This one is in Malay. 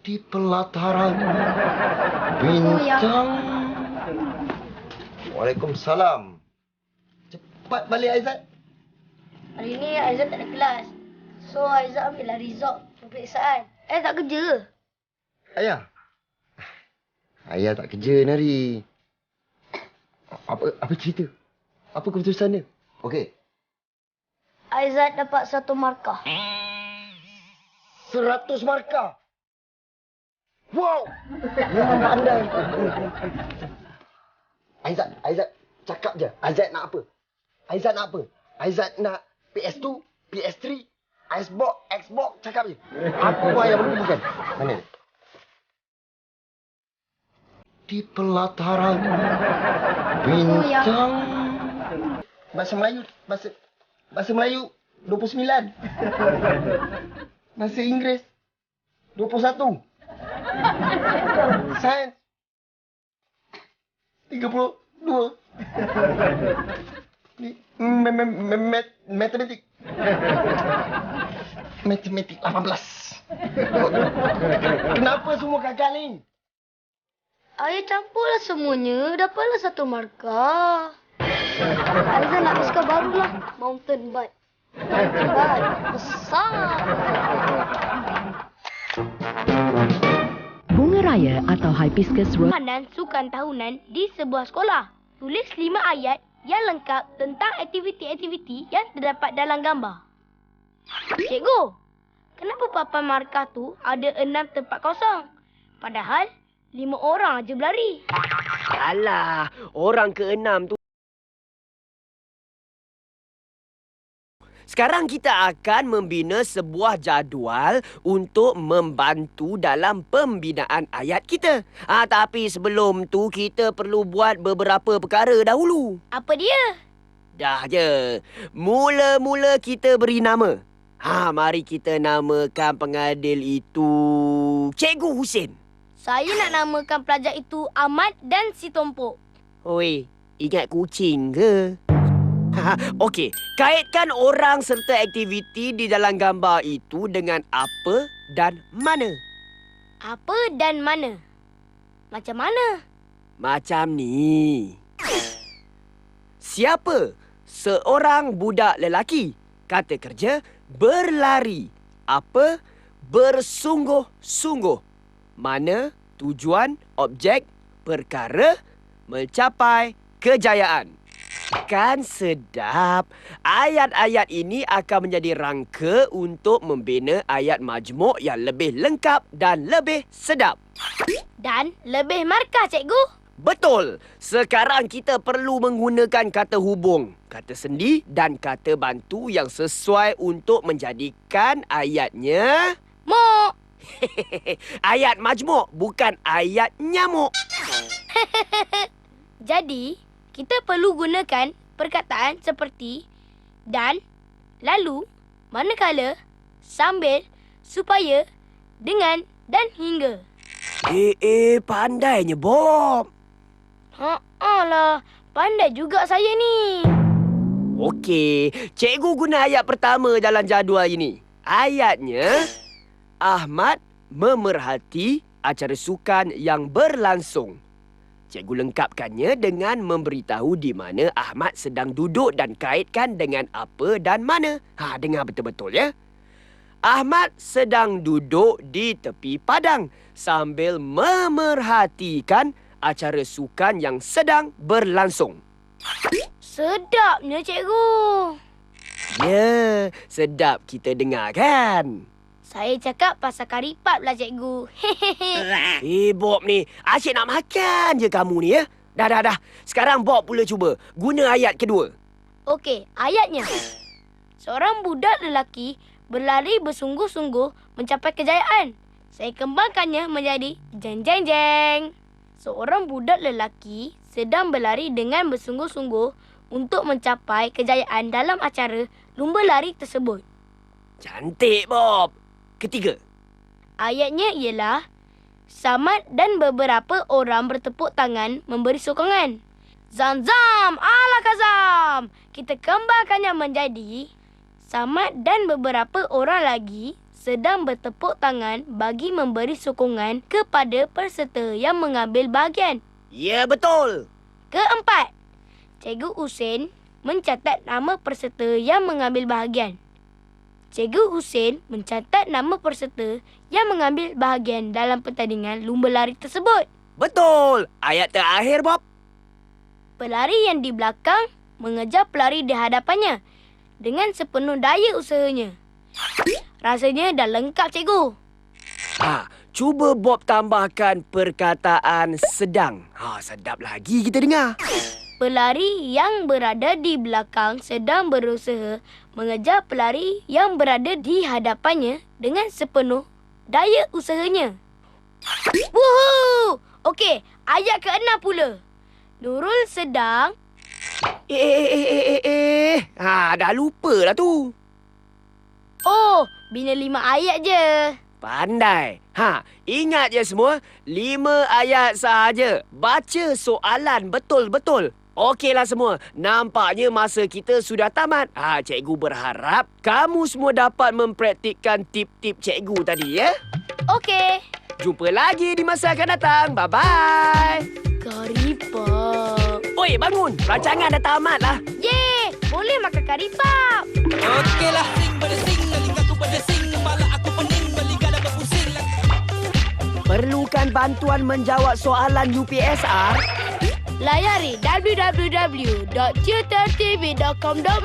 di pelataran bintang. Waalaikumsalam. Cepat balik Aizat. Hari ni Aizat tak ada kelas. So Aizat ambil lah result peperiksaan. Eh tak kerja. Ayah. Ayah tak kerja ni hari. Apa apa cerita? Apa keputusan dia? Okey. Aizat dapat satu markah. Seratus markah. Wow. Memang pandai. Aizat, Aizat, cakap je. Aizat nak apa? Aizat nak apa? Aizat nak PS2, PS3, Xbox, Xbox, cakap je. Apa yang boleh bukan? Mana? Di pelataran bintang. Bahasa Melayu, bahasa bahasa Melayu 29. Bahasa Inggeris 21. Sains 32. Ni me, me, me, me, matematik. Matematik 18. Kenapa semua gagal ni? Ayah campurlah semuanya. Dapatlah satu markah. Aizat nak bisikal barulah. Mountain bike. Mountain bike. Besar. Raya atau Hibiscus Rose Permainan sukan tahunan di sebuah sekolah. Tulis lima ayat yang lengkap tentang aktiviti-aktiviti yang terdapat dalam gambar. Cikgu, kenapa papan markah tu ada enam tempat kosong? Padahal lima orang aja berlari. Alah, orang keenam tu. Sekarang kita akan membina sebuah jadual untuk membantu dalam pembinaan ayat kita. Ah, tapi sebelum tu kita perlu buat beberapa perkara dahulu. Apa dia? Dah je. Mula-mula kita beri nama. Ha, mari kita namakan pengadil itu Cikgu Husin. Saya nak namakan pelajar itu Ahmad dan si Tompok. Oi, ingat kucing ke? Okey, kaitkan orang serta aktiviti di dalam gambar itu dengan apa dan mana. Apa dan mana? Macam mana? Macam ni. Siapa? Seorang budak lelaki. Kata kerja, berlari. Apa? Bersungguh-sungguh. Mana? Tujuan, objek, perkara, mencapai kejayaan. Kan sedap. Ayat-ayat ini akan menjadi rangka untuk membina ayat majmuk yang lebih lengkap dan lebih sedap. Dan lebih markah, cikgu. Betul. Sekarang kita perlu menggunakan kata hubung, kata sendi dan kata bantu yang sesuai untuk menjadikan ayatnya Mok. ayat majmuk bukan ayat nyamuk. Jadi, kita perlu gunakan perkataan seperti dan, lalu, manakala, sambil, supaya, dengan dan hingga. Eh, eh, pandainya Bob. Ha lah, pandai juga saya ni. Okey, cikgu guna ayat pertama dalam jadual ini. Ayatnya, Ahmad memerhati acara sukan yang berlangsung. Cikgu lengkapkannya dengan memberitahu di mana Ahmad sedang duduk dan kaitkan dengan apa dan mana. Ha, dengar betul-betul ya. Ahmad sedang duduk di tepi padang sambil memerhatikan acara sukan yang sedang berlangsung. Sedapnya, cikgu. Ya, sedap kita dengar kan? Saya cakap pasal karipat pula, cikgu. Hehehe. Eh, Bob ni. Asyik nak makan je kamu ni ya. Dah, dah, dah. Sekarang Bob pula cuba. Guna ayat kedua. Okey, ayatnya. Seorang budak lelaki berlari bersungguh-sungguh mencapai kejayaan. Saya kembangkannya menjadi jeng jeng jeng. Seorang budak lelaki sedang berlari dengan bersungguh-sungguh untuk mencapai kejayaan dalam acara lumba lari tersebut. Cantik, Bob. Ketiga. Ayatnya ialah Samad dan beberapa orang bertepuk tangan memberi sokongan. Zam zam, ala kazam. Kita kembangkannya menjadi Samad dan beberapa orang lagi sedang bertepuk tangan bagi memberi sokongan kepada peserta yang mengambil bahagian. Ya, betul. Keempat, Cikgu Husin mencatat nama peserta yang mengambil bahagian. Cikgu Husin mencatat nama peserta yang mengambil bahagian dalam pertandingan lumba lari tersebut. Betul. Ayat terakhir, Bob. Pelari yang di belakang mengejar pelari di hadapannya dengan sepenuh daya usahanya. Rasanya dah lengkap, cikgu. Ha, cuba Bob tambahkan perkataan sedang. Ha, sedap lagi kita dengar. Pelari yang berada di belakang sedang berusaha mengejar pelari yang berada di hadapannya dengan sepenuh daya usahanya. Woohoo! Okey, ayat ke-6 pula. Nurul sedang Eh, eh, eh, eh, eh, eh. Ha, dah lupa lah tu. Oh, bina lima ayat je. Pandai. Ha, ingat je semua, lima ayat sahaja. Baca soalan betul-betul. Okeylah semua, nampaknya masa kita sudah tamat. Ha, cikgu berharap kamu semua dapat mempraktikkan tip-tip cikgu tadi ya. Okey. Jumpa lagi di masa akan datang. Bye-bye. Karipap. Oi, bangun. Rancangan dah tamat lah. Yeay, boleh makan karipap. Okeylah sing berdesing Telingaku berdesing Kepala aku pening Beliga dah berpusing Perlukan bantuan menjawab soalan UPSR? Layari www.tutortv.com.my